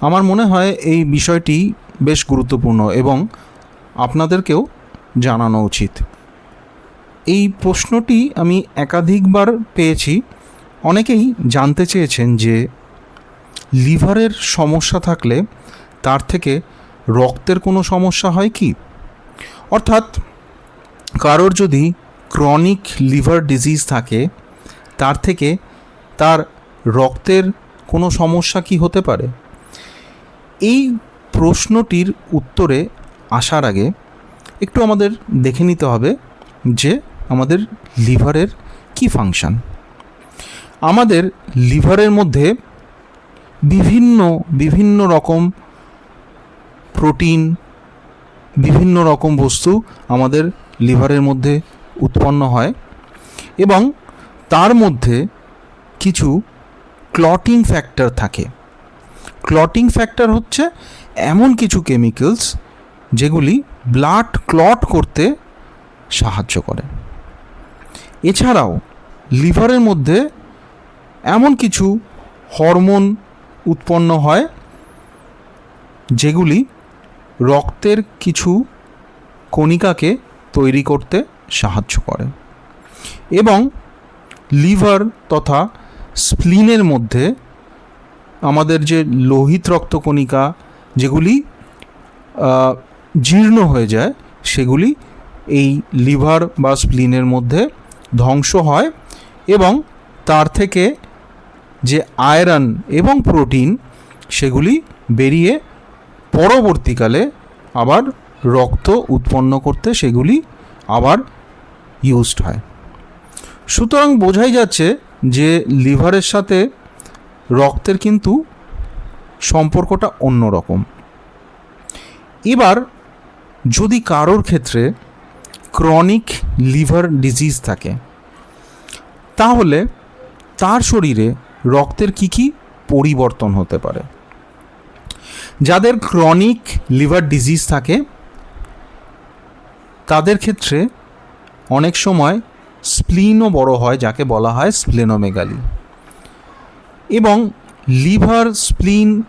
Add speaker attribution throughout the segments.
Speaker 1: আমার মনে হয় এই বিষয়টি বেশ গুরুত্বপূর্ণ এবং আপনাদেরকেও জানানো উচিত। এই প্রশ্নটি আমি একাধিকবার পেয়েছি। অনেকেই জানতে চেয়েছেন যে লিভারের সমস্যা থাকলে তার থেকে রক্তের কোনো সমস্যা হয় কি? অর্থাৎ কারোর যদি ক্রনিক লিভার ডিজিজ থাকে, তার থেকে তার রক্তের কোনো সমস্যা কি হতে পারে? এই প্রশ্নটির উত্তরে আসার আগে একটু আমাদের দেখে নিতে হবে যে আমাদের লিভারের কি ফাংশন। আমাদের লিভারের মধ্যে বিভিন্ন বিভিন্ন রকম প্রোটিন, বিভিন্ন রকম বস্তু আমাদের লিভারের মধ্যে উৎপন্ন হয় এবং তার মধ্যে কিছু ক্লটিং ফ্যাক্টর থাকে। ক্লটিং ফ্যাক্টর হচ্ছে এমন কিছু কেমিক্যালস যেগুলি ব্লাড ক্লট করতে সাহায্য করে। এছাড়াও লিভারের মধ্যে এমন কিছু হরমোন উৎপন্ন হয় যেগুলি রক্তের কিছু কণিকাকে তৈরি করতে সাহায্য করে এবং লিভার তথা স্প্লিনের মধ্যে আমাদের যে লোহিত রক্তকণিকা যেগুলি জীর্ণ হয়ে যায়, সেগুলি এই লিভার বা স্প্লিনের মধ্যে ধ্বংস হয় এবং তার থেকে যে আয়রন এবং প্রোটিন, সেগুলি বেরিয়ে পরবর্তীকালে আবার রক্ত উৎপন্ন করতে সেগুলি আবার ইউজড হয়। সুতরাং বোঝাই যাচ্ছে যে লিভারের সাথে রক্তের কিন্তু সম্পর্কটা অন্যরকম এবার যদি কারোর ক্ষেত্রে ক্রনিক লিভার ডিজিজ থাকে, তাহলে তার শরীরে রক্তের কি কি পরিবর্তন হতে পারে? যাদের ক্রনিক লিভার ডিজিজ থাকে, তাদের ক্ষেত্রে অনেক সময় স্প্লিনও বড় হয়, যাকে বলা হয় স্প্লেনোমেগালি এবং লিভার স্প্লিন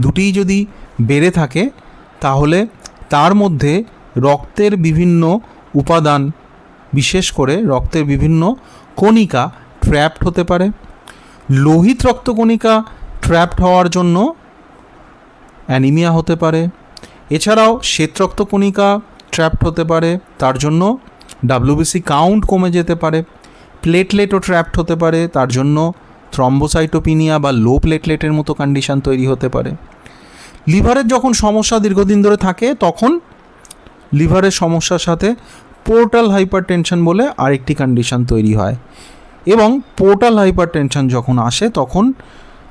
Speaker 1: দুটিই যদি বেড়ে থাকে, তাহলে তার মধ্যে রক্তের বিভিন্ন উপাদান, বিশেষ করে রক্তের বিভিন্ন কণিকা ট্র্যাপড হতে পারে। লোহিত রক্তকণিকা ট্র্যাপড হওয়ার জন্য অ্যানিমিয়া হতে পারে। এছাড়াও শ্বেত রক্তকণিকা ট্র্যাপড হতে পারে, তার জন্য ডাব্লিউবিসি কাউন্ট কমে যেতে পারে। প্লেটলেটও ট্র্যাপড হতে পারে, তার জন্য থ্রম্বোসাইটোপিনিয়া বা লো প্লেটলেটের মতো কন্ডিশন তৈরি হতে পারে। লিভারের যখন সমস্যা দীর্ঘদিন ধরে থাকে, তখন লিভারের সমস্যার সাথে পোর্টাল হাইপার টেনশন বলে আরেকটি কন্ডিশন তৈরি হয়। এবং পোর্টাল হাইপার টেনশন যখন আসে, তখন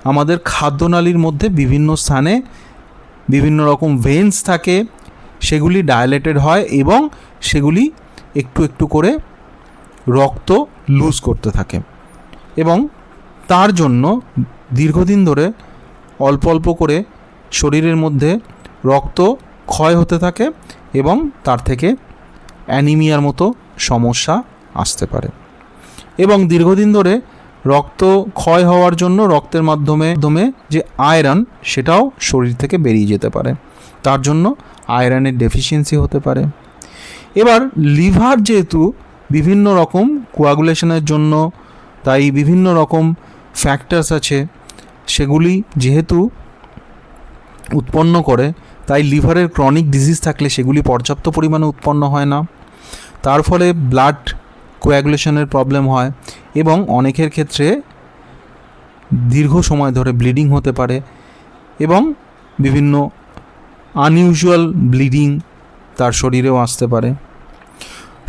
Speaker 1: আমাদের খাদ্যনালীর মধ্যে বিভিন্ন স্থানে বিভিন্ন রকম ভেন্স থাকে, সেগুলি ডায়ালেটেড হয় এবং সেগুলি একটু একটু করে রক্ত লুজ করতে থাকে। এবং তার জন্য দীর্ঘদিন ধরে অল্প অল্প করে শরীরের মধ্যে রক্ত ক্ষয় হতে থাকে এবং তার থেকে অ্যানিমিয়ার মতো সমস্যা আসতে পারে। এবং দীর্ঘদিন ধরে রক্ত ক্ষয় হওয়ার জন্য রক্তের মাধ্যমে মাধ্যমে যে আয়রন, সেটাও শরীর থেকে বেরিয়ে যেতে পারে। তার জন্য আয়রনের ডেফিসিয়েন্সি হতে পারে। এবার লিভার যেহেতু বিভিন্ন রকম কোয়াগুলেশনের জন্য, তাই বিভিন্ন রকম ফ্যাক্টরস আছে, সেগুলি যেহেতু উৎপন্ন করে, তাই লিভারের ক্রনিক ডিজিজ থাকলে সেগুলি পর্যাপ্ত পরিমাণে উৎপন্ন হয় না। তার ফলে ব্লাড কোয়াগুলেশনের প্রবলেম হয় এবং অনেকের ক্ষেত্রে দীর্ঘ সময় ধরে ব্লিডিং হতে পারে এবং বিভিন্ন আনইউজুয়াল ব্লিডিং তার শরীরেও আসতে পারে।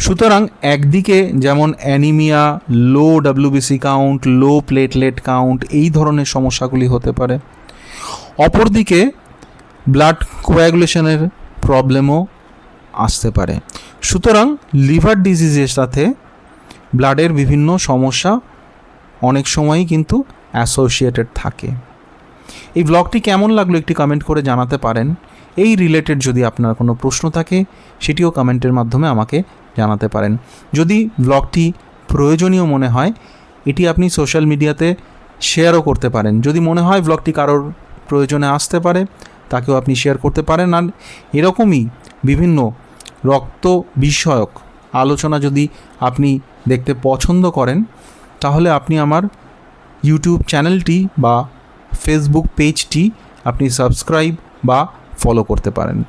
Speaker 1: সুতরাং একদিকে যেমন anaemia, low WBC count low platelet count এই ধরনের সমস্যাগুলি হতে পারে। অপরদিকে ব্লাড কোয়াগুলেশনের প্রবলেমও আসতে পারে। সুতরাং লিভার ডিজিজের সাথে ব্লাডের বিভিন্ন সমস্যা অনেক সময়ই কিন্তু অ্যাসোসিয়েটেড থাকে। এই ব্লগটি কেমন লাগল একটি কমেন্ট করে জানাতে পারেন। এই রিলেটেড যদি আপনার কোনো প্রশ্ন থাকে, সেটিও কমেন্টের মাধ্যমে আমাকে জানাতে পারেন। যদি ব্লগটি প্রয়োজনীয় মনে হয়, এটি আপনি সোশ্যাল মিডিয়াতে শেয়ারও করতে পারেন। যদি মনে হয় ব্লগটি কারোর প্রয়োজনে আসতে পারে, তাকেও আপনি শেয়ার করতে পারেন। আর এরকমই বিভিন্ন রক্ত বিষয়ক আলোচনা যদি আপনি দেখতে পছন্দ করেন, তাহলে আপনি আমার ইউটিউব চ্যানেলটি বা ফেসবুক পেজটি আপনি সাবস্ক্রাইব বা ফলো করতে পারেন।